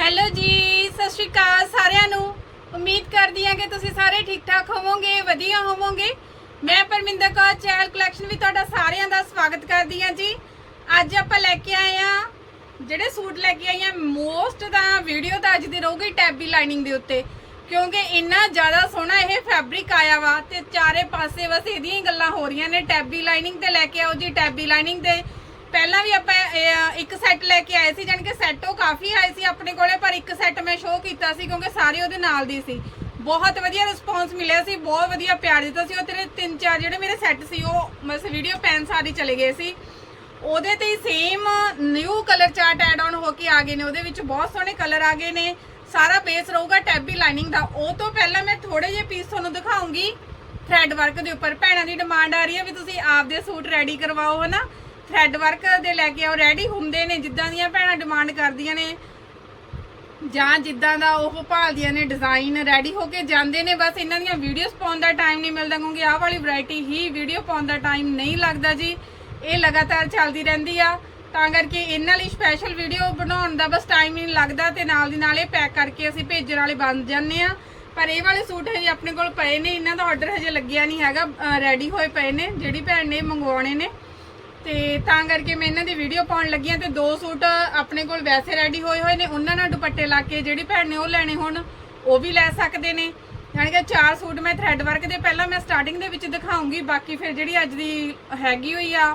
Hello ਜੀ, ਸਤਿ ਸ਼੍ਰੀ ਅਕਾਲ ਸਾਰਿਆਂ ਨੂੰ। ਉਮੀਦ ਕਰਦੀ ਹਾਂ ਕਿ ਤੁਸੀਂ ਸਾਰੇ ਠੀਕ ਠਾਕ ਹੋਵੋਗੇ, ਵਧੀਆ ਹੋਵੋਗੇ। ਮੈਂ ਪਰਮਿੰਦਰ ਕੌਰ ਚੈਨਲ ਕਲੈਕਸ਼ਨ ਵੀ ਤੁਹਾਡਾ ਸਾਰਿਆਂ ਦਾ ਸਵਾਗਤ ਕਰਦੀ ਹਾਂ ਜੀ। ਅੱਜ ਆਪਾਂ ਲੈ ਕੇ ਆਏ ਆ ਜਿਹੜੇ ਸੂਟ ਲੈ ਕੇ ਆਏ ਆ ਮੋਸਟ ਦਾ ਵੀਡੀਓ ਤਾਂ ਅੱਜ ਦੀ ਰਹੂਗੀ ਟੈਬੀ ਲਾਈਨਿੰਗ ਦੇ ਉੱਤੇ। ਕਿਉਂਕਿ ਇੰਨਾ ਜ਼ਿਆਦਾ ਸੋਹਣਾ ਇਹ ਫੈਬਰਿਕ ਆਇਆ ਵਾ ਤੇ ਚਾਰੇ ਪਾਸੇ ਬਸ ਇਹਦੀਆਂ ਹੀ ਗੱਲਾਂ ਹੋ ਰਹੀਆਂ ਨੇ। ਟੈਬੀ ਲਾਈਨਿੰਗ ਤੇ ਲੈ ਕੇ ਆਓ ਜੀ ਟੈਬੀ ਲਾਈਨਿੰਗ 'ਤੇ। ਪਹਿਲਾਂ ਵੀ ਆਪਾਂ ਇੱਕ ਸੈੱਟ ਲੈ ਕੇ ਆਏ ਸੀ, ਜਾਣੀ ਕਿ ਕਾਫੀ ਆਏ ਸੀ ਆਪਣੇ ਕੋਲੇ, ਪਰ ਇੱਕ ਸੈੱਟ ਮੈਂ ਸ਼ੋਅ ਕੀਤਾ ਸੀ ਕਿਉਂਕਿ ਸਾਰੇ ਉਹਦੇ ਨਾਲ ਦੀ ਸੀ। ਬਹੁਤ ਵਧੀਆ ਰਿਸਪੌਂਸ ਮਿਲਿਆ ਸੀ, ਬਹੁਤ ਵਧੀਆ ਪਿਆਰ ਦਿੱਤਾ ਸੀ। ਉਹ ਤੇਰੇ ਤਿੰਨ ਚਾਰ ਜਿਹੜੇ ਮੇਰੇ ਸੈੱਟ ਸੀ, ਉਹ ਬਸ ਵੀਡੀਓ ਪੈਨ ਸਾਰੇ ਚਲੇ ਗਏ ਸੀ। ਉਹਦੇ ਤੇ same new colour chart add on ਹੋ ਕੇ ਆ ਗਏ ਨੇ। ਉਹਦੇ ਵਿੱਚ ਬਹੁਤ ਸੋਹਣੇ ਕਲਰ ਆ ਗਏ ਨੇ। ਸਾਰਾ ਬੇਸ ਰਹੂਗਾ ਟੈਬੀ ਲਾਈਨਿੰਗ ਦਾ। ਉਹ ਤੋਂ ਪਹਿਲਾਂ ਮੈਂ ਥੋੜੇ ਜਿਹੇ ਪੀਸ ਤੁਹਾਨੂੰ ਦਿਖਾਉਂਗੀ। ਥ੍ਰੈਡ ਵਰਕ ਦੇ ਉੱਪਰ। ਭੈਣਾਂ ਦੀ ਡਿਮਾਂਡ ਆ ਰਹੀ ਹੈ ਵੀ ਤੁਸੀਂ ਆਪਦੇ ਸੂਟ ਰੈਡੀ ਕਰਵਾਓ, ਹਨਾ? ਥ੍ਰੈਡ ਵਰਕ ਦੇ ਲੈ ਕੇ ਉਹ ਰੈਡੀ ਹੁੰਦੇ ਨੇ, ਜਿੱਦਾਂ ਦੀਆਂ ਭੈਣਾਂ ਡਿਮਾਂਡ ਕਰਦੀਆਂ ਨੇ। ਜਾਂ ਜਿੱਦਾਂ ਦਾ ਉਹ ਭਾਲਦੀਆਂ ਨੇ ਡਿਜ਼ਾਈਨ ਰੈਡੀ ਹੋ ਕੇ ਜਾਂਦੇ ਨੇ, ਬਸ ਇਹਨਾਂ ਦੀਆਂ ਵੀਡੀਓਜ਼ ਪਾਉਣ ਦਾ ਟਾਈਮ ਨਹੀਂ ਮਿਲਦਾ, ਕਿਉਂਕਿ ਆਹ ਵਾਲੀ ਵੈਰਾਈਟੀ ਹੀ ਵੀਡੀਓ ਪਾਉਣ ਦਾ ਟਾਈਮ ਨਹੀਂ ਲੱਗਦਾ ਜੀ। ਇਹ ਲਗਾਤਾਰ ਚੱਲਦੀ ਰਹਿੰਦੀ ਆ, ਤਾਂ ਕਰਕੇ ਇਹਨਾਂ ਲਈ ਸਪੈਸ਼ਲ ਵੀਡੀਓ ਬਣਾਉਣ ਦਾ ਬਸ ਟਾਈਮ ਨਹੀਂ ਲੱਗਦਾ ਤੇ ਨਾਲ ਦੀ ਨਾਲ ਇਹ ਪੈਕ ਕਰਕੇ ਅਸੀਂ ਭੇਜਣ ਵਾਲੇ ਬਣ ਜਾਂਦੇ ਆ। ਪਰ ਇਹ ਵਾਲੇ ਸੂਟ ਹਜੇ ਆਪਣੇ ਕੋਲ ਪਏ ਨੇ, ਇਹਨਾਂ ਦਾ ਆਰਡਰ ਹਜੇ ਲੱਗਿਆ ਨਹੀਂ ਹੈਗਾ ਰੈਡੀ ਹੋਏ ਪਏ ਨੇ, ਜਿਹੜੀ ਭੈਣ ਨੇ ਮੰਗਵਾਉਣੇ ਨੇ। ਤੇ ਤਾਂ ਕਰਕੇ ਮੈਂ ਇਹਨਾਂ ਦੀ ਵੀਡੀਓ ਪਾਉਣ ਲੱਗੀ ਹਾਂ ਤੇ ਦੋ ਸੂਟ ਆਪਣੇ ਕੋਲ ਵੈਸੇ ਰੈਡੀ ਹੋਏ ਹੋਏ ਨੇ। ਉਹਨਾਂ ਨਾਲ ਦੁਪੱਟੇ ਲਾ ਕੇ ਜਿਹੜੀ ਭੈਣ ਨੇ ਉਹ ਲੈਣੇ ਹੋਣ, ਉਹ ਵੀ ਲੈ ਸਕਦੇ ਨੇ। ਯਾਨੀ ਕਿ ਚਾਰ ਸੂਟ ਮੈਂ ਥ੍ਰੈਡ ਵਰਕ ਦੇ ਪਹਿਲਾਂ ਮੈਂ ਸਟਾਰਟਿੰਗ ਦੇ ਵਿੱਚ ਦਿਖਾਉਂਗੀ, ਬਾਕੀ ਫਿਰ ਜਿਹੜੀ ਅੱਜ ਦੀ ਹੈਗੀ ਹੋਈ ਆ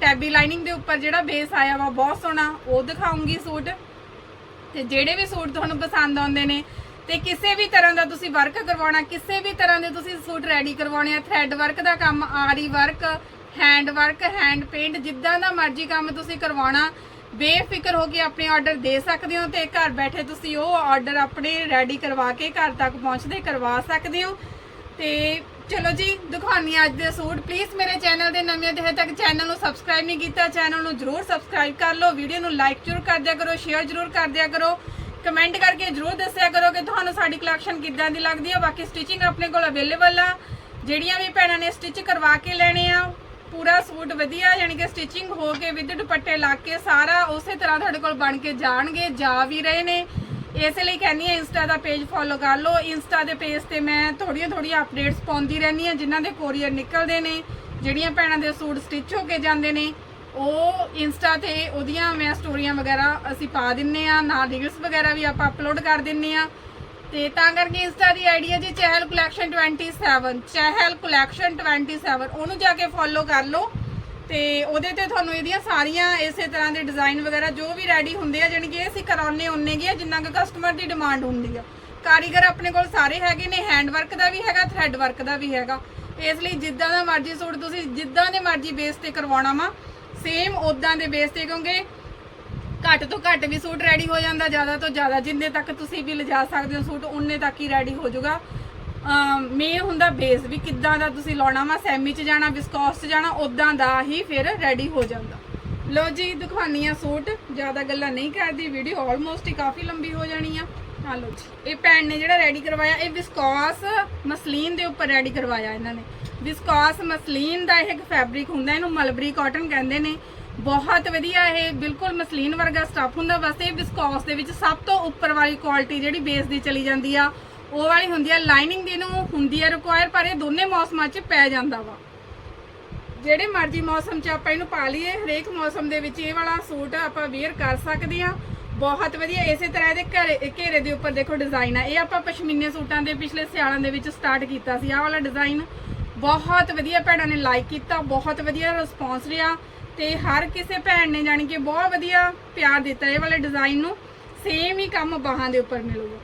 ਟੈਬੀ ਲਾਈਨਿੰਗ ਦੇ ਉੱਪਰ ਜਿਹੜਾ ਬੇਸ ਆਇਆ ਵਾ, ਬਹੁਤ ਸੋਹਣਾ, ਉਹ ਦਿਖਾਉਂਗੀ ਸੂਟ। ਤੇ ਜਿਹੜੇ ਵੀ ਸੂਟ ਤੁਹਾਨੂੰ ਪਸੰਦ ਆਉਂਦੇ ਨੇ, ਤੇ ਕਿਸੇ ਵੀ ਤਰ੍ਹਾਂ ਦਾ ਤੁਸੀਂ ਵਰਕ ਕਰਵਾਉਣਾ, ਕਿਸੇ ਵੀ ਤਰ੍ਹਾਂ ਦੇ ਤੁਸੀਂ ਸੂਟ ਰੈਡੀ ਕਰਵਾਉਣੇ ਆ ਥ੍ਰੈਡ ਵਰਕ ਦਾ ਕੰਮ, aari work hand work hand paint ਜਿੱਦਾਂ ਦਾ ਮਰਜ਼ੀ ਕੰਮ ਤੁਸੀਂ ਕਰਵਾਉਣਾ, ਬੇਫਿਕਰ ਹੋ ਕੇ ਆਪਣੇ ਆਰਡਰ ਦੇ ਸਕਦੇ ਹੋ ਤੇ ਘਰ ਬੈਠੇ ਤੁਸੀਂ ਉਹ ਆਰਡਰ ਆਪਣੇ ਰੈਡੀ ਕਰਵਾ ਕੇ ਘਰ ਤੱਕ ਪਹੁੰਚਦੇ ਕਰਵਾ ਸਕਦੇ ਹੋ। ਤੇ ਚਲੋ ਜੀ ਦਿਖਾਉਣੀ ਅੱਜ ਦੇ ਸੂਟ। ਪਲੀਜ਼ ਮੇਰੇ ਚੈਨਲ ਦੇ ਨਵੇਂ ਤੇ ਹਜੇ ਤੱਕ ਚੈਨਲ ਨੂੰ ਸਬਸਕ੍ਰਾਈਬ ਨਹੀਂ ਕੀਤਾ ਚੈਨਲ ਨੂੰ ਜਰੂਰ ਸਬਸਕ੍ਰਾਈਬ ਕਰ ਲਓ। ਵੀਡੀਓ ਨੂੰ ਲਾਈਕ ਜਰੂਰ ਕਰ ਦਿਆ ਕਰੋ ਸ਼ੇਅਰ ਜਰੂਰ ਕਰ ਦਿਆ ਕਰੋ। ਕਮੈਂਟ ਕਰਕੇ ਜਰੂਰ ਦੱਸਿਆ ਕਰੋ ਕਿ ਤੁਹਾਨੂੰ ਸਾਡੀ ਕਲੈਕਸ਼ਨ ਕਿੱਦਾਂ ਦੀ ਲੱਗਦੀ ਹੈ ਬਾਕੀ ਸਟਿਚਿੰਗ ਆਪਣੇ ਕੋਲ ਅਵੇਲੇਬਲ ਆ। ਜਿਹੜੀਆਂ ਵੀ ਭੈਣਾਂ ਨੇ ਸਟਿਚ ਕਰਵਾ ਕੇ ਲੈਣੇ ਆ ਪੂਰਾ ਸੂਟ ਵਧੀਆ, ਯਾਨੀ ਕਿ ਸਟਿਚਿੰਗ ਹੋ ਕੇ ਵਿਦ ਦੁਪੱਟੇ ਲਾ ਕੇ ਸਾਰਾ ਉਸੇ ਤਰ੍ਹਾਂ ਤੁਹਾਡੇ ਕੋਲ ਬਣ ਕੇ ਜਾਣਗੇ, ਜਾ ਵੀ ਰਹੇ ਨੇ। ਇਸੇ ਲਈ ਕਹਿੰਦੀ ਆ ਇੰਸਟਾ ਦਾ ਪੇਜ ਫੋਲੋ ਕਰ ਲਓ। ਇੰਸਟਾ ਦੇ ਪੇਜ ਤੇ ਮੈਂ ਥੋੜੀਆਂ ਥੋੜੀਆਂ ਅਪਡੇਟਸ ਪਾਉਂਦੀ ਰਹਿੰਦੀ ਆ ਜਿਨ੍ਹਾਂ ਦੇ ਕੋਰੀਅਰ ਨਿਕਲਦੇ ਨੇ, ਜਿਹੜੀਆਂ ਭੈਣਾਂ ਦੇ ਸੂਟ ਸਟਿਚ ਹੋ ਕੇ ਜਾਂਦੇ ਨੇ, ਉਹ ਇੰਸਟਾ ਤੇ ਉਹਦੀਆਂ ਮੈਂ ਸਟੋਰੀਆਂ ਵਗੈਰਾ ਅਸੀਂ ਪਾ ਦਿੰਨੇ ਆ ਨਾਲ ਰੀਲਸ ਵਗੈਰਾ ਵੀ ਆਪਾਂ ਅਪਲੋਡ ਕਰ ਦਿੰਨੇ ਆ ਤੇ ਤਾਂ ਕਰਕੇ ਇੰਸਟਾ ਦੀ ਆਈਡੀ ਹੈ ਜੀ, ਚਹਿਲ ਕਲੈਕਸ਼ਨ 27 ਚਹਿਲ ਕਲੈਕਸ਼ਨ 27 ਉਹਨੂੰ ਜਾ ਕੇ ਫੋਲੋ ਕਰ ਲਓ। ਤੇ ਉਹਦੇ ਤੇ ਤੁਹਾਨੂੰ ਇਹਦੀਆਂ ਸਾਰੀਆਂ ਇਸੇ ਤਰ੍ਹਾਂ ਦੇ ਡਿਜ਼ਾਈਨ ਵਗੈਰਾ ਜੋ ਵੀ ਰੈਡੀ ਹੁੰਦੇ ਆ, ਜਾਣੀ ਕਿ ਅਸੀਂ ਕਰਾਉਨੇ ਹੁੰਨੇ ਗਿਆ ਜਿੰਨਾ ਕੁ ਕਸਟਮਰ ਦੀ ਡਿਮਾਂਡ ਹੁੰਦੀ ਆ। ਕਾਰੀਗਰ ਆਪਣੇ ਕੋਲ ਸਾਰੇ ਹੈਗੇ ਨੇ ਹੈਂਡ ਵਰਕ ਦਾ ਵੀ ਹੈਗਾ ਥ੍ਰੈਡ ਵਰਕ ਦਾ ਵੀ ਹੈਗਾ। ਇਸ ਲਈ ਜਿੱਦਾਂ ਦਾ ਮਰਜ਼ੀ ਸੂਟ ਤੁਸੀਂ ਜਿੱਦਾਂ ਦੇ ਮਰਜ਼ੀ ਬੇਸ ਤੇ ਕਰਵਾਉਣਾ ਵਾ ਸੇਮ ਉਦਾਂ ਦੇ ਬੇਸ ਤੇ, ਕਿਉਂਕਿ ਘੱਟ ਤੋਂ ਘੱਟ ਵੀ ਸੂਟ ਰੈਡੀ ਹੋ ਜਾਂਦਾ, ਜ਼ਿਆਦਾ ਤੋਂ ਜ਼ਿਆਦਾ ਜਿੰਨੇ ਤੱਕ ਤੁਸੀਂ ਵੀ ਲਿਜਾ ਸਕਦੇ ਹੋ ਸੂਟ ਉਨੇ ਤੱਕ ਹੀ ਰੈਡੀ ਹੋ ਜਾਊਗਾ। ਮੇਨ ਹੁੰਦਾ ਬੇਸ ਵੀ ਕਿੱਦਾਂ ਦਾ ਤੁਸੀਂ ਲਾਉਣਾ ਵਾ ਸੈਮੀ ਚ ਜਾਣਾ ਵਿਸਕੋਸ ਚ ਜਾਣਾ ਉਦਾਂ ਦਾ ਹੀ ਫਿਰ ਰੈਡੀ ਹੋ ਜਾਂਦਾ। ਲੋ ਜੀ ਦਿਖਾਉਣੀ ਆ ਸੂਟ, ਜ਼ਿਆਦਾ ਗੱਲਾਂ ਨਹੀਂ ਕਰਦੀ ਵੀਡੀਓ ਆਲਮੋਸਟ ਹੀ ਕਾਫੀ ਲੰਬੀ ਹੋ ਜਾਣੀ ਆ। ਆ ਲੋ ਜੀ, ਇਹ ਪੈਣ ਨੇ ਜਿਹੜਾ ਰੈਡੀ ਕਰਵਾਇਆ, ਇਹ ਵਿਸਕੋਸ ਮਸਲੀਨ ਦੇ ਉੱਪਰ ਰੈਡੀ ਕਰਵਾਇਆ ਇਹਨਾਂ ਨੇ। ਵਿਸਕੋਸ ਮਸਲੀਨ ਦਾ ਇਹ ਇੱਕ ਫੈਬਰਿਕ ਹੁੰਦਾ, ਇਹਨੂੰ ਮਲਬਰੀ ਕਾਟਨ ਕਹਿੰਦੇ ਨੇ। ਬਹੁਤ ਵਧੀਆ ਇਹ, ਬਿਲਕੁਲ ਮਸਲੀਨ ਵਰਗਾ ਸਟਫ ਹੁੰਦਾ। ਬਸ ਇਹ ਵਿਸਕੋਸ ਦੇ ਵਿੱਚ ਸਭ ਤੋਂ ਉੱਪਰ ਵਾਲੀ ਕੁਆਲਿਟੀ ਜਿਹੜੀ ਬੇਸ ਦੀ ਚਲੀ ਜਾਂਦੀ ਆ, ਉਹ ਵਾਲੀ ਹੁੰਦੀ ਆ। ਲਾਈਨਿੰਗ ਦੀ ਨੂੰ ਹੁੰਦੀ ਆ ਰਿਕੁਆਇਰ ਪਰ ਇਹ ਦੋਨੇ ਮੌਸਮਾਂ 'ਚ ਪੈ ਜਾਂਦਾ ਵਾ। ਜਿਹੜੇ ਮਰਜ਼ੀ ਮੌਸਮ 'ਚ ਆਪਾਂ ਇਹਨੂੰ ਪਾ ਲਈਏ, ਹਰੇਕ ਮੌਸਮ ਦੇ ਵਿੱਚ ਇਹ ਵਾਲਾ ਸੂਟ ਆਪਾਂ ਵੇਅਰ ਕਰ ਸਕਦੇ ਆ। ਬਹੁਤ ਵਧੀਆ, ਇਸੇ ਤਰ੍ਹਾਂ ਇਹਦੇ ਘਰੇ ਘੇਰੇ ਦੇ ਉੱਪਰ ਦੇਖੋ ਡਿਜ਼ਾਈਨ ਆ। ਇਹ ਆਪਾਂ ਪਸ਼ਮੀਨੇ ਸੂਟਾਂ ਦੇ ਪਿਛਲੇ ਸਿਆਲਾਂ ਦੇ ਵਿੱਚ ਸਟਾਰਟ ਕੀਤਾ ਸੀ। ਆਹ ਵਾਲਾ ਡਿਜ਼ਾਈਨ ਬਹੁਤ ਵਧੀਆ ਭੈਣਾਂ ਨੇ ਲਾਈਕ ਕੀਤਾ, ਬਹੁਤ ਵਧੀਆ ਰਿਸਪੌਂਸ ਰਿਹਾ। ਤੇ ਹਰ ਕਿਸੇ ਭੈਣ ਨੇ ਜਾਣੀ ਕਿ ਬਹੁਤ ਵਧੀਆ ਪਿਆਰ ਦਿੱਤਾ ਇਹ ਵਾਲੇ ਡਿਜ਼ਾਈਨ ਨੂੰ। ਸੇਮ ਹੀ ਕੰਮ ਬਾਹਾਂ ਦੇ ਉੱਪਰ ਮਿਲੂਗਾ।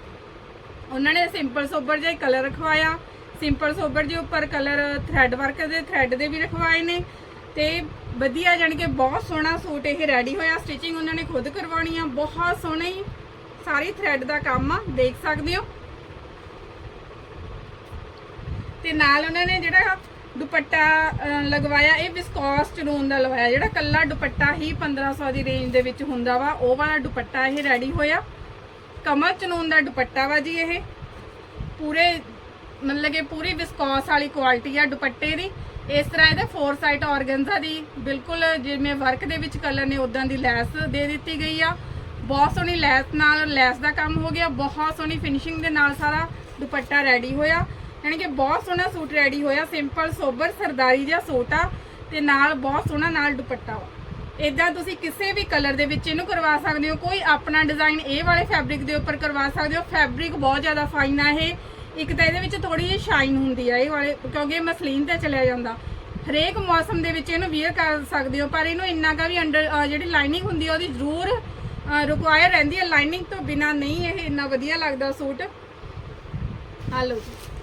ਉਹਨਾਂ ਨੇ ਸਿੰਪਲ ਸੋਬਰ ਜਿਹਾ ਕਲਰ ਰਖਵਾਇਆ। ਸਿੰਪਲ ਸੋਬਰ ਦੇ ਉੱਪਰ ਕਲਰ ਥ੍ਰੈਡ ਵਰਕ ਦੇ ਥ੍ਰੈਡ ਦੇ ਵੀ ਰਖਵਾਏ ਨੇ। ਤੇ ਵਧੀਆ ਜਾਣੀ ਕਿ ਬਹੁਤ ਸੋਹਣਾ ਸੂਟ ਇਹ ਰੈਡੀ ਹੋਇਆ। ਸਟਿਚਿੰਗ ਉਹਨਾਂ ਨੇ ਖੁਦ ਕਰਵਾਉਣੀ ਆ। ਬਹੁਤ ਸੋਹਣੀ ਸਾਰੀ ਥ੍ਰੈਡ ਦਾ ਕੰਮ ਆ, ਦੇਖ ਸਕਦੇ ਹੋ। ਤੇ ਨਾਲ ਉਹਨਾਂ ਨੇ ਜਿਹੜਾ ਦੁਪੱਟਾ ਲਗਵਾਇਆ, ਇਹ ਵਿਸਕੋਸ ਚਨੂਨ ਦਾ ਲਵਾਇਆ ਜਿਹੜਾ ਕੱਲਾ ਦੁਪੱਟਾ ਹੀ 1500 ਦੀ ਰੇਂਜ ਦੇ ਵਿੱਚ ਹੁੰਦਾ ਵਾ, ਉਹ ਵਾਲਾ ਦੁਪੱਟਾ ਇਹ ਰੈਡੀ ਹੋਇਆ। ਕਮਰ ਚਨੂਨ ਦਾ ਦੁਪੱਟਾ ਵਾ ਜੀ ਇਹ। ਪੂਰੇ, ਮਤਲਬ ਕਿ ਪੂਰੀ ਵਿਸਕੋਸ ਵਾਲੀ ਕੁਆਲਿਟੀ ਆ ਦੁਪੱਟੇ ਦੀ। ਇਸ ਤਰ੍ਹਾਂ ਇਹਦੇ ਫੋਰ ਸਾਈਡ ਆਰਗਨਜ਼ਾ ਦੀ, ਬਿਲਕੁਲ ਜਿਵੇਂ ਵਰਕ ਦੇ ਵਿੱਚ ਕਲਰ ਨੇ ਉਦਾਂ ਦੀ ਲੈਸ ਦੇ ਦਿੱਤੀ ਗਈ ਆ। ਬਹੁਤ ਸੋਹਣੀ ਲੈਸ ਨਾਲ, ਲੈਸ ਦਾ ਕੰਮ ਹੋ ਗਿਆ, ਬਹੁਤ ਸੋਹਣੀ ਫਿਨਿਸ਼ਿੰਗ ਦੇ ਨਾਲ ਸਾਰਾ ਦੁਪੱਟਾ ਰੈਡੀ ਹੋਇਆ। ਯਾਨੀ ਕਿ ਬਹੁਤ ਸੋਹਣਾ ਸੂਟ ਰੈਡੀ ਹੋਇਆ ਸਿੰਪਲ ਸੋਬਰ ਸਰਦਾਰੀ ਜਿਹਾ ਸੂਟ ਆ ਤੇ ਨਾਲ ਬਹੁਤ ਸੋਹਣਾ ਨਾਲ ਦੁਪੱਟਾ ਵਾ। ਇਦਾਂ ਤੁਸੀਂ ਕਿਸੇ ਵੀ ਕਲਰ ਦੇ ਵਿੱਚ ਇਹਨੂੰ ਕਰਵਾ ਸਕਦੇ ਹੋ, ਕੋਈ ਆਪਣਾ ਡਿਜ਼ਾਈਨ ਇਹ ਵਾਲੇ ਫੈਬਰਿਕ ਦੇ ਉੱਪਰ ਕਰਵਾ ਸਕਦੇ ਹੋ। ਫੈਬਰਿਕ ਬਹੁਤ ਜ਼ਿਆਦਾ ਫਾਈਨ ਆ ਇਹ। ਇੱਕ ਤਾਂ ਇਹਦੇ ਵਿੱਚ ਥੋੜੀ ਜਿਹੀ ਸ਼ਾਈਨ ਹੁੰਦੀ ਆ ਇਹ ਵਾਲੇ, ਕਿਉਂਕਿ ਇਹ ਮਸਲੀਨ ਤੇ ਚਲਿਆ ਜਾਂਦਾ। ਹਰੇਕ ਮੌਸਮ ਦੇ ਵਿੱਚ ਇਹਨੂੰ ਵੀਅਰ ਕਰ ਸਕਦੇ ਹੋ, ਪਰ ਇਹਨੂੰ ਇੰਨਾ ਕਾ ਵੀ ਅੰਡਰ ਜਿਹੜੀ ਲਾਈਨਿੰਗ ਹੁੰਦੀ ਆ ਉਹਦੀ ਜ਼ਰੂਰ ਰਿਕੁਆਇਰ ਰਹਿੰਦੀ ਹੈ ਲਾਈਨਿੰਗ ਤੋਂ ਬਿਨਾ ਨਹੀਂ ਇਹ ਇੰਨਾ ਵਧੀਆ ਲੱਗਦਾ ਸੂਟ। ਆ ਲਓ ਜੀ।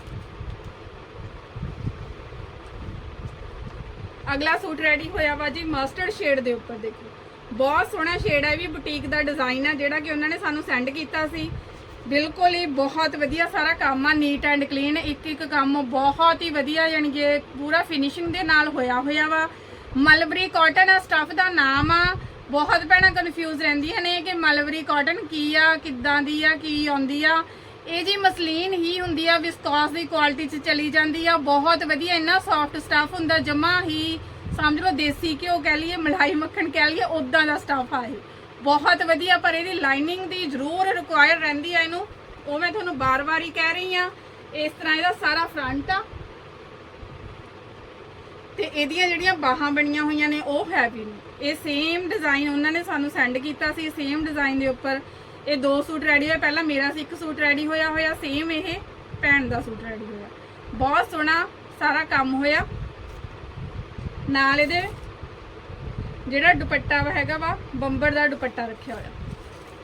ਅਗਲਾ ਸੂਟ ਰੈਡੀ ਹੋਇਆ ਵਾ ਜੀ ਮਸਟਰਡ ਸ਼ੇਡ ਦੇ ਉੱਪਰ ਦੇਖੋ। ਬਹੁਤ ਸੋਹਣਾ ਸ਼ੇਡ ਹੈ ਇਹ ਵੀ ਬੁਟੀਕ ਦਾ ਡਿਜ਼ਾਈਨ ਹੈ ਜਿਹੜਾ ਕਿ ਉਹਨਾਂ ਨੇ ਸਾਨੂੰ ਸੈਂਡ ਕੀਤਾ ਸੀ। ਬਿਲਕੁਲ ਹੀ ਬਹੁਤ ਵਧੀਆ ਸਾਰਾ ਕੰਮ ਆ ਨੀਟ ਐਂਡ ਕਲੀਨ ਇੱਕ ਇੱਕ ਕੰਮ ਬਹੁਤ ਹੀ ਵਧੀਆ ਯਾਨੀ ਕਿ ਪੂਰਾ ਫਿਨਿਸ਼ਿੰਗ ਦੇ ਨਾਲ ਹੋਇਆ ਹੋਇਆ ਵਾ। ਮਲਬਰੀ ਕਾਟਨ ਸਟਫ ਦਾ ਨਾਮ ਆ। ਬਹੁਤ ਭੈਣਾਂ ਕਨਫਿਊਜ਼ ਰਹਿੰਦੀਆਂ ਨੇ ਕਿ ਮਲਬਰੀ ਕਾਟਨ ਕੀ ਆ, ਕਿੱਦਾਂ ਦੀ ਆ, ਕੀ ਆਉਂਦੀ ਆ। ਇਹ ਜੀ ਮਸਲੀਨ ਹੀ ਹੁੰਦੀ ਆ, ਵਿਸਕੋਸ ਦੀ ਕੁਆਲਿਟੀ ਚ ਚਲੀ ਜਾਂਦੀ ਆ। ਬਹੁਤ ਵਧੀਆ ਇੰਨਾ ਸੌਫਟ ਸਟਫ ਹੁੰਦਾ, ਜਮਾ ਹੀ ਸਮਝ ਲਓ ਦੇਸੀ ਘਿਓ ਕਹਿ ਲਈਏ, ਮਲਾਈ ਮੱਖਣ ਕਹਿ ਲਈਏ ਉਦਾਂ ਦਾ ਸਟਫ ਆ ਇਹ। ਬਹੁਤ ਵਧੀਆ, ਪਰ ਇਹਦੀ ਲਾਈਨਿੰਗ ਦੀ ਜ਼ਰੂਰ ਰਿਕੁਆਇਰ ਰਹਿੰਦੀ ਆ ਇਹਨੂੰ। ਉਹ ਮੈਂ ਤੁਹਾਨੂੰ ਬਾਰ-ਬਾਰ ਹੀ ਕਹਿ ਰਹੀ ਆ, ਇਸ ਤਰ੍ਹਾਂ ਇਹਦਾ ਸਾਰਾ ਫਰੰਟ ਆ। ਤੇ ਇਹਦੀਆਂ ਜਿਹੜੀਆਂ ਬਾਹਾਂ ਬਣੀਆਂ ਹੋਈਆਂ ਨੇ, ਉਹ ਹੈਵੀ ਨੇ। ਇਹ ਸੇਮ ਡਿਜ਼ਾਈਨ ਉਹਨਾਂ ਨੇ ਸਾਨੂੰ ਸੈਂਡ ਕੀਤਾ ਸੀ ਸੇਮ ਡਿਜ਼ਾਈਨ ਦੇ ਉੱਪਰ। ਇਹ ਦੋ ਸੂਟ ਰੈਡੀ ਹੋਏ। ਪਹਿਲਾਂ ਮੇਰਾ ਸੀ, ਇੱਕ ਸੂਟ ਰੈਡੀ ਹੋਇਆ ਹੋਇਆ ਸੇਮ ਇਹ ਭੈਣ ਦਾ ਸੂਟ ਰੈਡੀ ਹੋਇਆ। ਬਹੁਤ ਸੋਹਣਾ ਸਾਰਾ ਕੰਮ ਹੋਇਆ। ਨਾਲ ਇਹਦੇ ਜਿਹੜਾ ਦੁਪੱਟਾ ਵਾ ਹੈਗਾ ਵਾ, ਬੰਬਰ ਦਾ ਦੁਪੱਟਾ ਰੱਖਿਆ ਹੋਇਆ।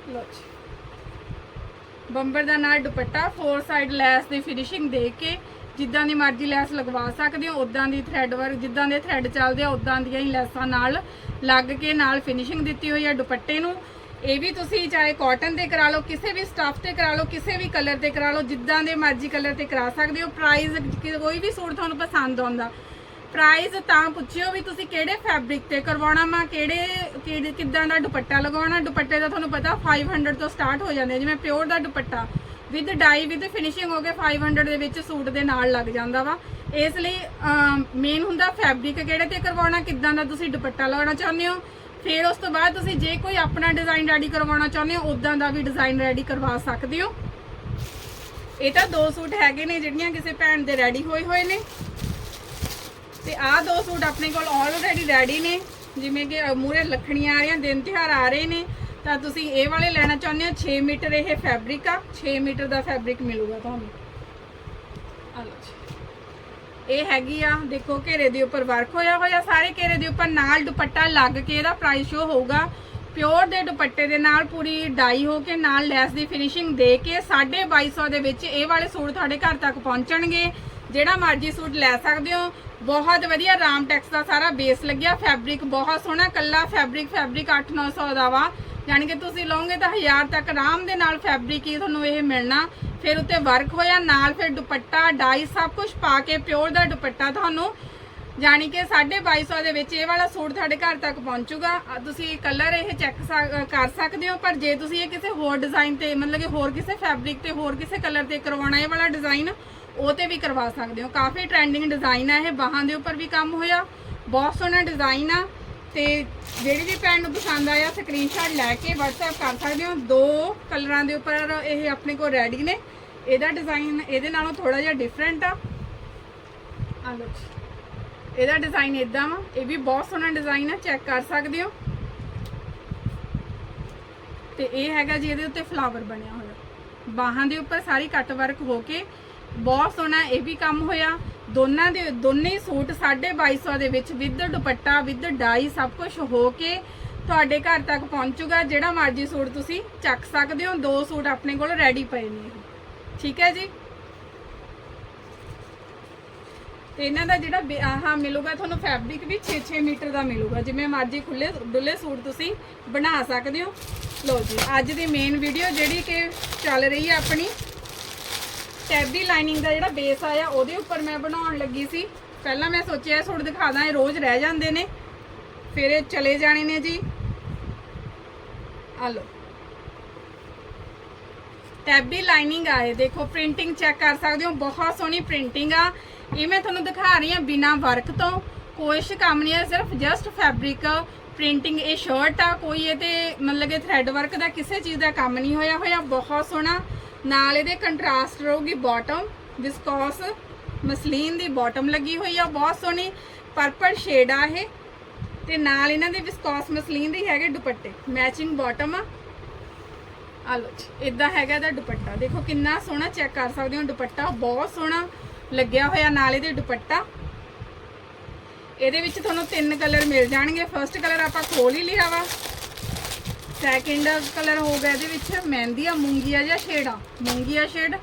ਲੋ ਜੀ। ਬੰਬਰ ਦਾ ਨਾਲ ਦੁਪੱਟਾ ਫੋਰ ਸਾਈਡ ਲੈਸ ਦੀ ਫਿਨਿਸ਼ਿੰਗ ਦੇ ਕੇ ਜਿੱਦਾਂ ਦੀ ਮਰਜ਼ੀ ਲੈਸ ਲਗਵਾ ਸਕਦੇ ਹੋ ਉਦਾਂ ਦੀ ਥ੍ਰੈਡ ਵਰਕ ਜਿੱਦਾਂ ਦੇ ਥ੍ਰੈਡ ਚੱਲਦੇ ਆ ਉਦਾਂ ਦੀਆਂ ਹੀ ਲੈਸਾਂ ਨਾਲ ਲੱਗ ਕੇ ਨਾਲ ਫਿਨਿਸ਼ਿੰਗ ਦਿੱਤੀ ਹੋਈ ਆ ਦੁਪੱਟੇ ਨੂੰ। ਇਹ ਵੀ ਤੁਸੀਂ ਚਾਹੇ ਕਾਟਨ ਤੇ ਕਰਾ ਲਓ, ਕਿਸੇ ਵੀ ਸਟਫ ਤੇ ਕਰਾ ਲਓ, ਕਿਸੇ ਵੀ ਕਲਰ ਤੇ ਕਰਾ ਲਓ, ਜਿੱਦਾਂ ਦੇ ਮਰਜ਼ੀ ਕਲਰ ਤੇ ਕਰਾ ਸਕਦੇ ਹੋ। ਪ੍ਰਾਈਸ ਕੋਈ ਵੀ ਸੂਟ ਤੁਹਾਨੂੰ ਪਸੰਦ ਆਉਂਦਾ। ਪ੍ਰਾਈਸ ਤਾਂ ਪੁੱਛਿਓ ਵੀ ਤੁਸੀਂ ਕਿਹੜੇ ਫੈਬਰਿਕ ਤੇ ਕਰਵਾਉਣਾ ਵਾ, ਕਿਹੜੇ, ਕਿਹੜੇ- ਕਿੱਦਾਂ ਦਾ ਦੁਪੱਟਾ ਲਗਾਉਣਾ ਦੁਪੱਟੇ ਦਾ ਤੁਹਾਨੂੰ ਪਤਾ 500 ਤੋਂ ਸਟਾਰਟ ਹੋ ਜਾਂਦੇ ਆ। ਜਿਵੇਂ pure the dupatta. With dye with finishing ਹੋ ਕੇ 500 ਦੇ ਵਿੱਚ ਸੂਟ ਦੇ ਨਾਲ ਲੱਗ ਜਾਂਦਾ ਵਾ। ਇਸ ਲਈ ਮੇਨ ਹੁੰਦਾ ਫੈਬਰਿਕ ਕਿਹੜੇ ਤੇ ਕਰਵਾਉਣਾ, ਕਿੱਦਾਂ ਦਾ ਤੁਸੀਂ ਦੁਪੱਟਾ ਲਗਾਉਣਾ ਚਾਹੁੰਦੇ ਹੋ। ਫਿਰ ਉਸ ਤੋਂ ਬਾਅਦ ਤੁਸੀਂ ਜੇ ਕੋਈ ਆਪਣਾ ਡਿਜ਼ਾਈਨ ਰੈਡੀ ਕਰਵਾਉਣਾ ਚਾਹੁੰਦੇ ਹੋ ਉਦਾਂ ਦਾ ਵੀ ਡਿਜ਼ਾਈਨ ਰੈਡੀ ਕਰਵਾ ਸਕਦੇ ਹੋ। ਇਹ ਤਾਂ ਦੋ ਸੂਟ ਹੈਗੇ ਨੇ ਜਿਹੜੀਆਂ ਕਿਸੇ ਭੈਣ ਦੇ ਰੈਡੀ ਹੋਏ ਹੋਏ ਨੇ। ਤੇ ਆਹ ਦੋ ਸੂਟ ਆਪਣੇ ਕੋਲ ਆਲਰੇਡੀ ਰੈਡੀ ਨੇ। ਜਿਵੇਂ ਕਿ ਮੂਰੇ ਲੱਖਣੀਆਂ ਆ ਰਹੀਆਂ, ਦਿਨ ਤਿਉਹਾਰ ਆ ਰਹੇ ਨੇ। ਤਾਂ ਤੁਸੀਂ ਇਹ ਵਾਲੇ ਲੈਣਾ ਚਾਹੁੰਦੇ ਹੋ 6 ਮੀਟਰ ਇਹ ਫੈਬਰਿਕ ਆ। 6 ਮੀਟਰ ਦਾ ਫੈਬਰਿਕ ਮਿਲੂਗਾ ਤੁਹਾਨੂੰ। ਆ ਲਓ ਜੀ। ਇਹ ਹੈਗੀ ਆ, ਦੇਖੋ ਘੇਰੇ ਦੇ ਉੱਪਰ ਵਰਕ ਹੋਇਆ ਹੋਇਆ, ਸਾਰੇ ਘੇਰੇ ਦੇ ਉੱਪਰ ਨਾਲ ਦੁਪੱਟਾ ਲੱਗ ਕੇ ਇਹਦਾ ਪ੍ਰਾਈਸ ਸ਼ੋ ਹੋਊਗਾ। ਪਿਓਰ ਦੇ ਦੁਪੱਟੇ ਦੇ ਨਾਲ ਪੂਰੀ ਡਾਈ ਹੋ ਕੇ ਨਾਲ ਲੈਸ ਦੀ ਫਿਨਿਸ਼ਿੰਗ ਦੇ ਕੇ 2250 ਦੇ ਵਿੱਚ ਇਹ ਵਾਲੇ ਸੂਟ ਤੁਹਾਡੇ ਘਰ ਤੱਕ ਪਹੁੰਚਣਗੇ। ਜਿਹੜਾ ਮਰਜ਼ੀ ਸੂਟ ਲੈ ਸਕਦੇ ਹੋ। ਬਹੁਤ ਵਧੀਆ ਰਾਮ ਟੈਕਸ ਦਾ ਸਾਰਾ ਬੇਸ ਲੱਗਿਆ ਫੈਬਰਿਕ ਬਹੁਤ ਸੋਹਣਾ, ਕੱਲਾ ਫੈਬਰਿਕ ਫੈਬਰਿਕ 8-900 ਦਾ ਵਾ। ਯਾਨੀ ਕਿ ਤੁਸੀਂ ਲਓਗੇ ਤਾਂ 1000 ਤੱਕ ਆਰਾਮ ਦੇ ਨਾਲ ਫੈਬਰਿਕ ਹੀ ਤੁਹਾਨੂੰ ਇਹ ਮਿਲਣਾ। ਫਿਰ ਉੱਤੇ ਵਰਕ ਹੋਇਆ, ਨਾਲ ਫਿਰ ਦੁਪੱਟਾ ਡਾਈ ਸਭ ਕੁਝ ਪਾ ਕੇ ਪਿਓਰ ਦਾ ਦੁਪੱਟਾ ਤੁਹਾਨੂੰ ਯਾਨੀ ਕਿ 2250 ਦੇ ਵਿੱਚ ਇਹ ਵਾਲਾ ਸੂਟ ਤੁਹਾਡੇ ਘਰ ਤੱਕ ਪਹੁੰਚੂਗਾ। ਤੁਸੀਂ ਕਲਰ ਇਹ ਚੈੱਕ ਕਰ ਸਕਦੇ ਹੋ, ਪਰ ਜੇ ਤੁਸੀਂ ਇਹ ਕਿਸੇ ਹੋਰ ਡਿਜ਼ਾਈਨ ਤੇ, ਮਤਲਬ ਕਿ ਹੋਰ ਕਿਸੇ ਫੈਬਰਿਕ ਤੇ, ਹੋਰ ਕਿਸੇ ਕਲਰ ਤੇ ਕਰਵਾਉਣਾ, ਇਹ ਵਾਲਾ ਡਿਜ਼ਾਈਨ ਉਹ ਤੇ ਵੀ ਕਰਵਾ ਸਕਦੇ ਹੋ। ਕਾਫੀ ਟ੍ਰੈਂਡਿੰਗ ਡਿਜ਼ਾਈਨ ਆ ਇਹ, ਬਾਹਾਂ ਦੇ ਉੱਪਰ ਵੀ ਕੰਮ ਹੋਇਆ। ਬਹੁਤ ਸੋਹਣਾ ਡਿਜ਼ਾਈਨ ਆ। ਤੇ ਜਿਹੜੀ ਵੀ ਭੈਣ ਨੂੰ ਪਸੰਦ ਆਇਆ ਸਕਰੀਨਸ਼ਾਟ ਲੈ ਕੇ WhatsApp ਕਰ ਸਕਦੇ ਹੋ। ਦੋ ਕਲਰਾਂ ਦੇ ਉੱਪਰ ਇਹ ਆਪਣੇ ਕੋਲ ਰੈਡੀ ਨੇ। ਇਹਦਾ ਡਿਜ਼ਾਈਨ ਇਹਦੇ ਨਾਲੋਂ ਥੋੜਾ ਜਿਹਾ ਡਿਫਰੈਂਟ ਆ। ਆ ਲਓ ਇਹਦਾ ਡਿਜ਼ਾਈਨ ਇਦਾਂ ਵਾ, ਇਹ ਵੀ ਬਹੁਤ ਸੋਹਣਾ ਡਿਜ਼ਾਈਨ ਆ ਚੈੱਕ ਕਰ ਸਕਦੇ ਹੋ। ਤੇ ਇਹ ਹੈਗਾ ਜੀ, ਇਹਦੇ ਉੱਤੇ ਫਲਾਵਰ ਬਣਿਆ ਹੋਇਆ। ਬਾਹਾਂ ਦੇ ਉੱਪਰ ਸਾਰੀ ਕੱਟ ਵਰਕ ਹੋ ਕੇ ਬਹੁਤ ਸੋਹਣਾ ਇਹ ਵੀ ਕੰਮ ਹੋਇਆ। ਦੋਨਾਂ ਦੇ, ਦੋਨੇ ਹੀ ਸੂਟ 2250 ਦੇ ਵਿੱਚ ਵਿਦ ਦੁਪੱਟਾ ਵਿਦ ਡਾਈ ਸਭ ਕੁਝ ਹੋ ਕੇ ਤੁਹਾਡੇ ਘਰ ਤੱਕ ਪਹੁੰਚੂਗਾ। ਜਿਹੜਾ ਮਰਜ਼ੀ ਸੂਟ ਤੁਸੀਂ ਚੱਕ ਸਕਦੇ ਹੋ। ਦੋ ਸੂਟ ਆਪਣੇ ਕੋਲ ਰੈਡੀ ਪਏ ਨੇ। ਠੀਕ ਹੈ ਜੀ? ਤੇ ਇਹਨਾਂ ਦਾ ਜਿਹੜਾ ਬੇ- ਆਹ ਮਿਲੂਗਾ, ਤੁਹਾਨੂੰ ਫੈਬਰਿਕ ਵੀ 6-6 ਮੀਟਰ ਦਾ ਮਿਲੂਗਾ। ਜਿਵੇਂ ਮਰਜ਼ੀ ਖੁੱਲੇ ਡੁੱਲੇ ਸੂਟ ਤੁਸੀਂ ਬਣਾ ਸਕਦੇ ਹੋ। ਲਓ ਜੀ, ਅੱਜ ਦੀ ਮੇਨ ਵੀਡੀਓ ਜਿਹੜੀ ਕਿ ਚੱਲ ਰਹੀ ਹੈ ਆਪਣੀ ਟੈਬੀ ਲਾਈਨਿੰਗ ਦਾ ਜਿਹੜਾ ਬੇਸ ਆਇਆ, ਉਹਦੇ ਉੱਪਰ ਮੈਂ ਬਣਾਉਣ ਲੱਗੀ ਸੀ। ਪਹਿਲਾਂ ਮੈਂ ਸੋਚਿਆ ਸੂਟ ਦਿਖਾ ਦਾਂ, ਇਹ ਰੋਜ਼ ਰਹਿ ਜਾਂਦੇ ਨੇ। ਫਿਰ ਇਹ ਚਲੇ ਜਾਣੇ ਨੇ ਜੀ। ਆ ਲਓ। ਟੈਬੀ ਲਾਈਨਿੰਗ ਆਏ ਦੇਖੋ ਪ੍ਰਿੰਟਿੰਗ ਚੈੱਕ ਕਰ ਸਕਦੇ ਹੋ, ਬਹੁਤ ਸੋਹਣੀ ਪ੍ਰਿੰਟਿੰਗ ਆ। ਇਹ ਮੈਂ ਤੁਹਾਨੂੰ ਦਿਖਾ ਰਹੀ ਹਾਂ ਬਿਨਾ ਵਰਕ ਤੋਂ। ਕੁਛ ਕੰਮ ਨਹੀਂ ਹੈ, ਸਿਰਫ ਜਸਟ ਫੈਬਰਿਕ ਪ੍ਰਿੰਟਿੰਗ ਇਹ ਸ਼ਰਟ ਆ। ਕੋਈ ਇਹਦੇ ਮਤਲਬ ਕਿ ਥ੍ਰੈਡ ਵਰਕ ਦਾ ਕਿਸੇ ਚੀਜ਼ ਦਾ ਕੰਮ ਨਹੀਂ ਹੋਇਆ ਹੋਇਆ, ਬਹੁਤ ਸੋਹਣਾ। ਨਾਲ ਇਹਦੇ ਕੰਟਰਾਸਟ ਰਹੂਗੀ ਬਾਟਮ ਵਿਸਕੋਸ ਮਸਲੀਨ ਦੀ ਬਾਟਮ ਲੱਗੀ ਹੋਈ ਆ, ਬਹੁਤ ਸੋਹਣੀ। ਪਰਪਲ ਸ਼ੇਡ ਆ ਇਹ। ਤੇ ਨਾਲ ਇਹਨਾਂ ਦੇ ਵਿਸਕੋਸ ਮਸਲੀਨ ਦੇ ਹੈਗੇ ਦੁਪੱਟੇ ਮੈਚਿੰਗ ਬਾਟਮ ਆ। ਆ ਲੋ ਜੀ ਇਦਾਂ ਹੈਗਾ ਇਹਦਾ ਦੁਪੱਟਾ। ਦੇਖੋ ਕਿੰਨਾ ਸੋਹਣਾ ਚੈੱਕ ਕਰ ਸਕਦੇ ਹੋ, ਦੁਪੱਟਾ ਬਹੁਤ ਸੋਹਣਾ ਲੱਗਿਆ ਹੋਇਆ ਨਾਲ ਇਹਦੇ ਦੁਪੱਟਾ। ਇਹਦੇ ਵਿੱਚ ਤੁਹਾਨੂੰ ਤਿੰਨ ਕਲਰ ਮਿਲ ਜਾਣਗੇ। ਫਰਸਟ ਕਲਰ ਆਪਾਂ ਖੋਲ ਹੀ ਲਿਆ ਵਾ। ਸੈਕਿੰਡ ਕਲਰ ਹੋ ਗਿਆ ਇਹਦੇ ਵਿੱਚ ਮਹਿੰਦੀ ਆ ਮੂੰਗੀਆ ਜਾਂ ਸ਼ੇਡਾ ਮੂੰਗੀਆ ਸ਼ੇਡ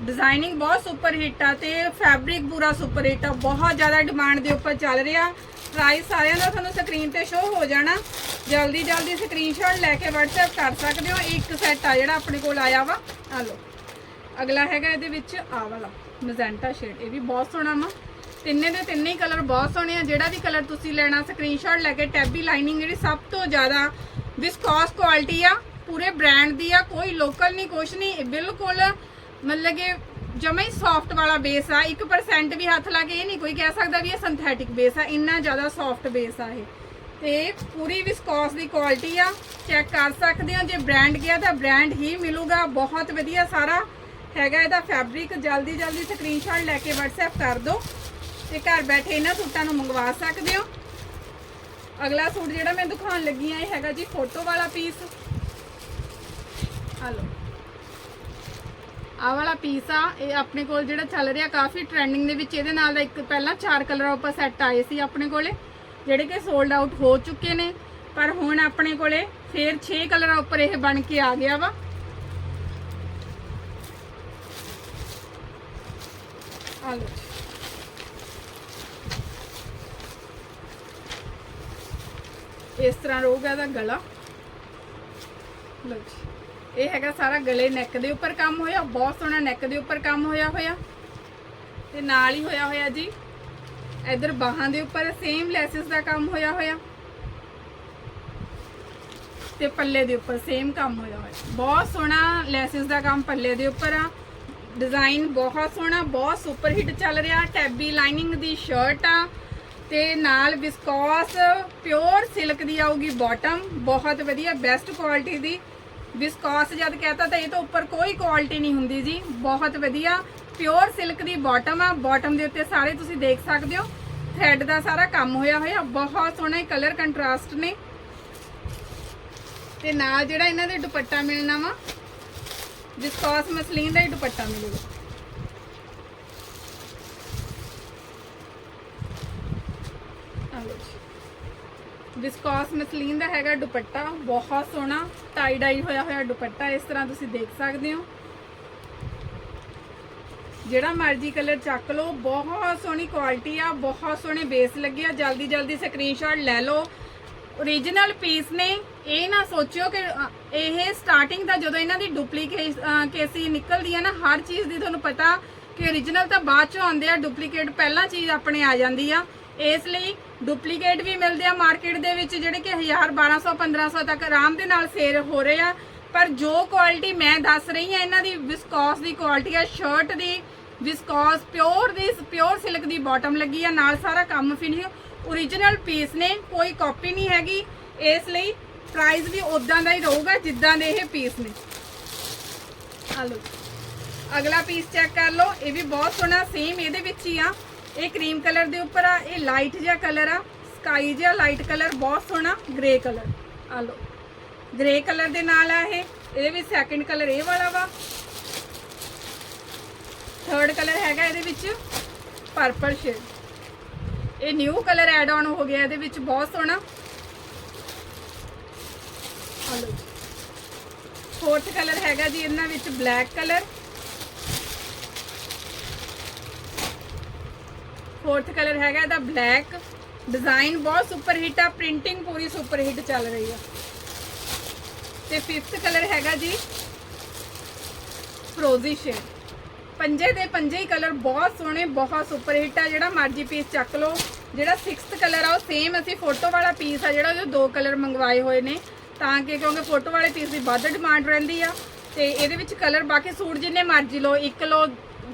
ਡਿਜ਼ਾਈਨਿੰਗ ਬਹੁਤ ਸੁਪਰ ਹਿੱਟ ਆ ਤੇ ਫੈਬਰਿਕ ਪੂਰਾ ਸੁਪਰ ਹਿੱਟ ਆ। ਬਹੁਤ ਜ਼ਿਆਦਾ ਡਿਮਾਂਡ ਦੇ ਉੱਪਰ ਚੱਲ ਰਿਹਾ। ਪ੍ਰਾਈਸ ਸਾਰਿਆਂ ਦਾ ਤੁਹਾਨੂੰ ਸਕਰੀਨ ਤੇ ਸ਼ੋ ਹੋ ਜਾਣਾ। ਜਲਦੀ ਜਲਦੀ ਸਕਰੀਨਸ਼ਾਟ ਲੈ ਕੇ WhatsApp ਕਰ ਸਕਦੇ ਹੋ। ਇੱਕ ਸੈੱਟ ਆ ਜਿਹੜਾ ਆਪਣੇ ਕੋਲ ਆਇਆ ਵਾ। ਆ ਲਓ। ਅਗਲਾ ਹੈਗਾ ਇਹਦੇ ਵਿੱਚ ਆ ਵਾਲਾ ਮੈਜੈਂਟਾ ਸ਼ੇਡ ਇਹ ਵੀ ਬਹੁਤ ਸੋਹਣਾ ਵਾ। ਤਿੰਨੇ ਦੇ ਤਿੰਨੇ ਹੀ ਕਲਰ ਬਹੁਤ ਸੋਹਣੇ ਆ। ਜਿਹੜਾ ਵੀ ਕਲਰ ਤੁਸੀਂ ਲੈਣਾ ਸਕਰੀਨਸ਼ਾਟ ਲੈ ਕੇ ਟੈਬੀ ਲਾਈਨਿੰਗ ਜਿਹੜੀ ਸਭ ਤੋਂ ਜ਼ਿਆਦਾ ਵਿਸਕੋਸ ਕੁਆਲਿਟੀ ਆ। ਪੂਰੇ ਬ੍ਰਾਂਡ ਦੀ ਆ, ਕੋਈ ਲੋਕਲ ਨਹੀਂ ਕੁਛ ਨਹੀਂ ਬਿਲਕੁਲ ਮਤਲਬ ਕਿ ਜਮਾ ਹੀ ਸੌਫਟ ਵਾਲਾ ਬੇਸ ਆ। 1% ਵੀ ਹੱਥ ਲਾ ਕੇ ਇਹ ਨਹੀਂ ਕੋਈ ਕਹਿ ਸਕਦਾ ਵੀ ਇਹ ਸਿੰਥੈਟਿਕ ਬੇਸ ਆ। ਇੰਨਾ ਜ਼ਿਆਦਾ ਸੌਫਟ ਬੇਸ ਆ ਇਹ। ਤੇ ਪੂਰੀ ਵਿਸਕੋਸ ਦੀ ਕੁਆਲਿਟੀ ਆ। ਚੈੱਕ ਕਰ ਸਕਦੇ ਹੋ, ਜੇ ਬ੍ਰਾਂਡ ਗਿਆ ਤਾਂ ਬ੍ਰਾਂਡ ਹੀ ਮਿਲੂਗਾ। ਬਹੁਤ ਵਧੀਆ ਸਾਰਾ ਹੈਗਾ ਇਹਦਾ ਫੈਬਰਿਕ ਜਲਦੀ ਜਲਦੀ ਸਕਰੀਨਸ਼ਾਟ ਲੈ ਕੇ WhatsApp ਕਰ ਦਿਓ। ਤੇ ਘਰ ਬੈਠੇ ਇਹਨਾਂ ਸੂਟਾਂ ਨੂੰ ਮੰਗਵਾ ਸਕਦੇ ਹੋ। ਅਗਲਾ ਸੂਟ ਜਿਹੜਾ ਮੈਂ ਦਿਖਾਉਣ ਲੱਗੀ ਆ ਇਹ ਹੈਗਾ ਜੀ ਫੋਟੋ ਵਾਲਾ ਪੀਸ ਆ ਲਓ। ਆਹ ਵਾਲਾ ਪੀਸ ਆ, ਇਹ ਆਪਣੇ ਕੋਲ ਜਿਹੜਾ ਚੱਲ ਰਿਹਾ ਕਾਫੀ ਟ੍ਰੈਂਡਿੰਗ ਦੇ ਵਿੱਚ, ਇਹਦੇ ਨਾਲ ਇੱਕ ਪਹਿਲਾਂ ਚਾਰ ਕਲਰਾਂ ਉੱਪਰ ਸੈੱਟ ਆਏ ਸੀ ਆਪਣੇ ਕੋਲੇ, ਜਿਹੜੇ ਕਿ ਸੋਲਡ ਆਊਟ ਹੋ ਚੁੱਕੇ ਨੇ। ਪਰ ਹੁਣ ਆਪਣੇ ਕੋਲੇ ਫੇਰ 6 ਕਲਰਾਂ ਉੱਪਰ ਇਹ ਬਣ ਕੇ ਆ ਗਿਆ ਵਾ। ਆ ਲਓ ਇਸ ਤਰ੍ਹਾਂ ਰਹੂਗਾ ਇਹਦਾ ਗਲਾ। ਲਓ ਜੀ। ਇਹ ਹੈਗਾ ਸਾਰਾ ਗਲੇ ਨੈਕ ਦੇ ਉੱਪਰ ਕੰਮ ਹੋਇਆ, ਬਹੁਤ ਸੋਹਣਾ ਨੈਕ ਦੇ ਉੱਪਰ ਕੰਮ ਹੋਇਆ ਹੋਇਆ। ਤੇ ਨਾਲ ਹੀ ਹੋਇਆ ਹੋਇਆ ਜੀ, ਇਧਰ ਬਾਹਾਂ ਦੇ ਉੱਪਰ ਸੇਮ ਲੈਸਸ ਦਾ ਕੰਮ ਹੋਇਆ ਹੋਇਆ। ਤੇ ਪੱਲੇ ਦੇ ਉੱਪਰ ਸੇਮ ਕੰਮ ਹੋਇਆ ਹੋਇਆ। ਬਹੁਤ ਸੋਹਣਾ ਲੈਸਸ ਦਾ ਕੰਮ ਪੱਲੇ ਦੇ ਉੱਪਰ ਆ। ਡਿਜ਼ਾਈਨ ਬਹੁਤ ਸੋਹਣਾ, ਬਹੁਤ ਸੁਪਰ ਹਿੱਟ ਚੱਲ ਰਿਹਾ। ਟੈਬੀ ਲਾਈਨਿੰਗ ਦੀ ਸ਼ਰਟ ਆ। ਤੇ ਨਾਲ ਵਿਸਕੋਸ ਪਿਓਰ ਸਿਲਕ ਦੀ ਆਊਗੀ ਬਾਟਮ ਬਹੁਤ ਵਧੀਆ ਬੈਸਟ ਕੁਆਲਿਟੀ ਦੀ। ਵਿਸਕੋਸ ਜਦ ਕਹਤਾ ਤਾਂ ਇਹ ਤੋਂ ਉੱਪਰ ਕੋਈ ਕੁਆਲਿਟੀ ਨਹੀਂ ਹੁੰਦੀ ਜੀ। ਬਹੁਤ ਵਧੀਆ। ਪਿਓਰ ਸਿਲਕ ਦੀ ਬਾਟਮ ਆ। ਬਾਟਮ ਦੇ ਉੱਤੇ ਸਾਰੇ ਤੁਸੀਂ ਦੇਖ ਸਕਦੇ ਹੋ। ਥ੍ਰੈਡ ਦਾ ਸਾਰਾ ਕੰਮ ਹੋਇਆ ਹੋਇਆ। ਬਹੁਤ ਸੋਹਣਾ ਕਲਰ ਕੰਟਰਾਸਟ ਨੇ। ਤੇ ਨਾਲ ਜਿਹੜਾ ਇਹਨਾਂ ਦੇ ਦੁਪੱਟਾ ਮਿਲਣਾ ਵਾ ਵਿਸਕੋਸ ਮਸਲੀਨ ਦਾ ਹੀ ਦੁਪੱਟਾ ਮਿਲੂਗਾ ਆ ਲਓ ਜੀ। ਵਿਸਕੋਸ ਮਸਲੀਨ ਦਾ ਹੈਗਾ ਦੁਪੱਟਾ, ਬਹੁਤ ਸੋਹਣਾ ਟਾਈ ਡਾਈ ਹੋਇਆ ਹੋਇਆ ਦੁਪੱਟਾ, ਇਸ ਤਰ੍ਹਾਂ ਤੁਸੀਂ ਦੇਖ ਸਕਦੇ ਹੋ। ਜਿਹੜਾ ਮਰਜ਼ੀ ਕਲਰ ਚੱਕ ਲਓ, ਬਹੁਤ ਸੋਹਣੀ ਕੁਆਲਿਟੀ ਆ, ਬਹੁਤ ਸੋਹਣੇ ਬੇਸ ਲੱਗੇ ਆ, ਜਲਦੀ ਜਲਦੀ ਸਕਰੀਨਸ਼ਾਟ ਲੈ ਲਓ। Origignal ਪੀਸ ਨੇ, ਇਹ ਨਾ ਸੋਚਿਓ ਕਿ ਇਹ ਸਟਾਰਟਿੰਗ ਦਾ ਜਦੋਂ ਇਹਨਾਂ ਦੀ ਡੁਪਲੀਕੇਟ ਕੇਸੀ ਨਿਕਲਦੀ ਹੈ ਨਾ, ਹਰ ਚੀਜ਼ ਦੀ ਤੁਹਾਨੂੰ ਪਤਾ ਕਿ origignal ਤਾਂ ਬਾਅਦ ਚੋਂ ਆਉਂਦੇ ਆ ਡੁਪਲੀਕੇਟ ਪਹਿਲਾਂ ਚੀਜ਼ ਆਪਣੇ ਆ ਜਾਂਦੀ ਆ। ਇਸ ਲਈ ਡੁਪਲੀਕੇਟ ਵੀ ਮਿਲਦੇ ਆ ਮਾਰਕੀਟ ਦੇ ਵਿੱਚ ਜਿਹੜੇ ਕਿ 1000 1200 1500 ਤੱਕ ਆਰਾਮ ਦੇ ਨਾਲ ਸੇਲ ਹੋ ਰਹੇ ਆ। ਪਰ ਜੋ ਕੁਆਲਿਟੀ ਮੈਂ ਦੱਸ ਰਹੀ ਹਾਂ, ਇਹਨਾਂ ਦੀ ਵਿਸਕੋਸ ਦੀ ਕੁਆਲਿਟੀ ਆ ਸ਼ਰਟ ਦੀ ਵਿਸਕੋਸ ਪਿਓਰ ਦੀ ਪਿਓਰ ਸਿਲਕ ਦੀ ਬਾਟਮ ਲੱਗੀ ਆ, ਨਾਲ ਸਾਰਾ ਕੰਮ ਫਿਨਿਸ਼ origignal ਪੀਸ ਨੇ, ਕੋਈ ਕਾਪੀ ਨਹੀਂ ਹੈਗੀ। ਇਸ ਲਈ ਪ੍ਰਾਈਸ ਵੀ ਉਦਾਂ ਦਾ ਹੀ ਰਹੂਗਾ, ਜਿੱਦਾਂ ਦੇ ਇਹ ਪੀਸ ਨੇ। ਆ ਲਓ, ਅਗਲਾ ਪੀਸ ਚੈੱਕ ਕਰ ਲਓ, ਇਹ ਵੀ ਬਹੁਤ ਸੋਹਣਾ ਸੇਮ ਇਹਦੇ ਵਿੱਚ ਹੀ ਆ। ਇਹ ਕਰੀਮ ਕਲਰ ਦੇ ਉੱਪਰ ਆ, ਇਹ ਲਾਈਟ ਜਿਹਾ ਕਲਰ ਆ ਸਕਾਈ ਜਿਹਾ ਲਾਈਟ ਕਲਰ, ਬਹੁਤ ਸੋਹਣਾ ਗ੍ਰੇ ਕਲਰ। ਆ ਲਓ। ਗ੍ਰੇ ਕਲਰ ਦੇ ਨਾਲ ਆ ਇਹ, ਇਹਦੇ ਵਿੱਚ ਸੈਕੰਡ ਕਲਰ ਇਹ ਵਾਲਾ ਵਾ। ਥਰਡ ਕਲਰ ਹੈਗਾ ਇਹਦੇ ਵਿੱਚ ਪਰਪਲ ਸ਼ੇਡ ਇਹ ਨਿਊ ਕਲਰ ਐਡ ਆਨ ਹੋ ਗਿਆ ਇਹਦੇ ਵਿੱਚ, ਬਹੁਤ ਸੋਹਣਾ। ਆ ਲਓ। ਫੋਰਥ ਕਲਰ ਹੈਗਾ ਜੀ, ਇਹਨਾਂ ਵਿੱਚ ਬਲੈਕ ਕਲਰ। ਫੋਰਥ ਕਲਰ ਹੈਗਾ, ਇਹਦਾ ਬਲੈਕ ਡਿਜ਼ਾਈਨ ਬਹੁਤ ਸੁਪਰ ਹਿੱਟ ਆ ਪ੍ਰਿੰਟਿੰਗ ਪੂਰੀ ਸੁਪਰ ਹਿੱਟ ਚੱਲ ਰਹੀ ਆ। ਤੇ ਫਿਫਥ ਕਲਰ ਹੈਗਾ ਜੀ ਫਰੋਜ਼ੀ ਸ਼ੇਡ ਪੰਜੇ ਦੇ ਪੰਜੇ ਹੀ ਕਲਰ ਬਹੁਤ ਸੋਹਣੇ, ਬਹੁਤ ਸੁਪਰ ਹਿੱਟ ਆ, ਜਿਹੜਾ ਮਰਜ਼ੀ ਪੀਸ ਚੱਕ ਲਓ। ਜਿਹੜਾ 6th ਕਲਰ ਆ, ਉਹ ਸੇਮ ਅਸੀਂ ਫੋਟੋ ਵਾਲਾ ਪੀਸ ਆ, ਜਿਹੜਾ ਉਹਦੇ ਦੋ ਕਲਰ ਮੰਗਵਾਏ ਹੋਏ ਨੇ। ਤਾਂ ਕਿ ਕਿਉਂਕਿ ਫੋਟੋ ਵਾਲੇ ਪੀਸ ਦੀ ਵੱਧ ਡਿਮਾਂਡ ਰਹਿੰਦੀ ਆ। ਤੇ ਇਹਦੇ ਵਿੱਚ ਕਲਰ ਬਾਕੀ ਸੂਟ ਜਿੰਨੇ ਮਰਜ਼ੀ ਲਓ, ਇੱਕ ਲਓ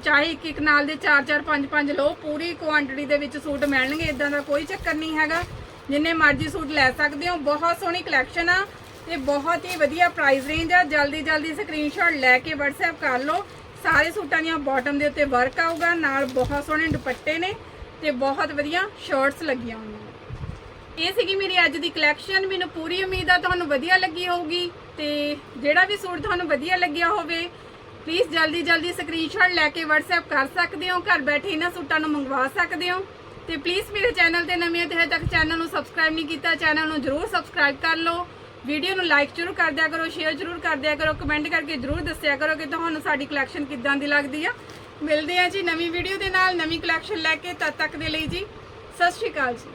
ਚਾਹੇ ਇੱਕ ਇੱਕ ਨਾਲ ਦੇ 4 4 5 5 ਲਓ, ਪੂਰੀ ਕੁਆਂਟੀਟੀ ਦੇ ਵਿੱਚ ਸੂਟ ਮਿਲਣਗੇ ਇਦਾਂ ਦਾ ਕੋਈ ਚੱਕਰ ਨਹੀਂ ਹੈਗਾ। ਜਿੰਨੇ ਮਰਜ਼ੀ ਸੂਟ ਲੈ ਸਕਦੇ ਹੋ, ਬਹੁਤ ਸੋਹਣੀ ਕਲੈਕਸ਼ਨ ਆ, ਤੇ ਬਹੁਤ ਹੀ ਵਧੀਆ ਪ੍ਰਾਈਸ ਰੇਂਜ ਆ। ਜਲਦੀ ਜਲਦੀ ਸਕਰੀਨਸ਼ਾਟ ਲੈ ਕੇ WhatsApp ਕਰ ਲਓ। ਸਾਰੇ ਸੂਟਾਂ ਦੀਆਂ ਬਾਟਮ ਦੇ ਉੱਤੇ ਵਰਕ ਆਊਗਾ, ਨਾਲ ਬਹੁਤ ਸੋਹਣੇ ਦੁਪੱਟੇ ਨੇ, ਤੇ ਬਹੁਤ ਵਧੀਆ ਸ਼ਰਟਸ ਲੱਗੀਆਂ ਹੋਈਆਂ ਇਹ ਸੀਗੀ ਮੇਰੀ ਅੱਜ ਦੀ ਕਲੈਕਸ਼ਨ ਮੈਨੂੰ ਪੂਰੀ ਉਮੀਦ ਆ ਤੁਹਾਨੂੰ ਵਧੀਆ ਲੱਗੀ ਹੋਊਗੀ, ਤੇ ਜਿਹੜਾ ਵੀ ਸੂਟ ਤੁਹਾਨੂੰ ਵਧੀਆ ਲੱਗਿਆ ਹੋਵੇ ਪਲੀਜ਼ ਜਲਦੀ ਜਲਦੀ ਸਕਰੀਨਸ਼ਾਟ ਲੈ ਕੇ WhatsApp ਕਰ ਸਕਦੇ ਹੋ, ਘਰ ਬੈਠੇ ਇਹਨਾਂ ਸੂਟਾਂ ਨੂੰ ਮੰਗਵਾ ਸਕਦੇ ਹੋ। ਤੇ ਪਲੀਜ਼ ਮੇਰੇ ਚੈਨਲ ਤੇ ਨਵੇਂ ਹੋ ਤੇ ਹਜੇ ਤੱਕ ਚੈਨਲ ਨੂੰ ਸਬਸਕ੍ਰਾਈਬ ਨਹੀਂ ਕੀਤਾ ਚੈਨਲ ਨੂੰ ਜਰੂਰ ਸਬਸਕ੍ਰਾਈਬ ਕਰ ਲਓ। ਵੀਡੀਓ ਨੂੰ ਲਾਈਕ ਜਰੂਰ ਕਰ ਦਿਆ ਕਰੋ ਸ਼ੇਅਰ ਜਰੂਰ ਕਰ ਦਿਆ ਕਰੋ ਕਮੈਂਟ ਕਰਕੇ ਜਰੂਰ ਦੱਸਿਆ ਕਰੋ ਕਿ ਤੁਹਾਨੂੰ ਸਾਡੀ ਕਲੈਕਸ਼ਨ ਕਿੱਦਾਂ ਦੀ ਲੱਗਦੀ ਆ। ਮਿਲਦੇ ਆ ਜੀ ਨਵੀਂ ਵੀਡੀਓ ਦੇ ਨਾਲ, ਨਵੀਂ ਕਲੈਕਸ਼ਨ ਲੈ ਕੇ, ਤਦ ਤੱਕ ਦੇ ਲਈ ਜੀ, ਸਤਿ ਸ਼੍ਰੀ ਅਕਾਲ ਜੀ।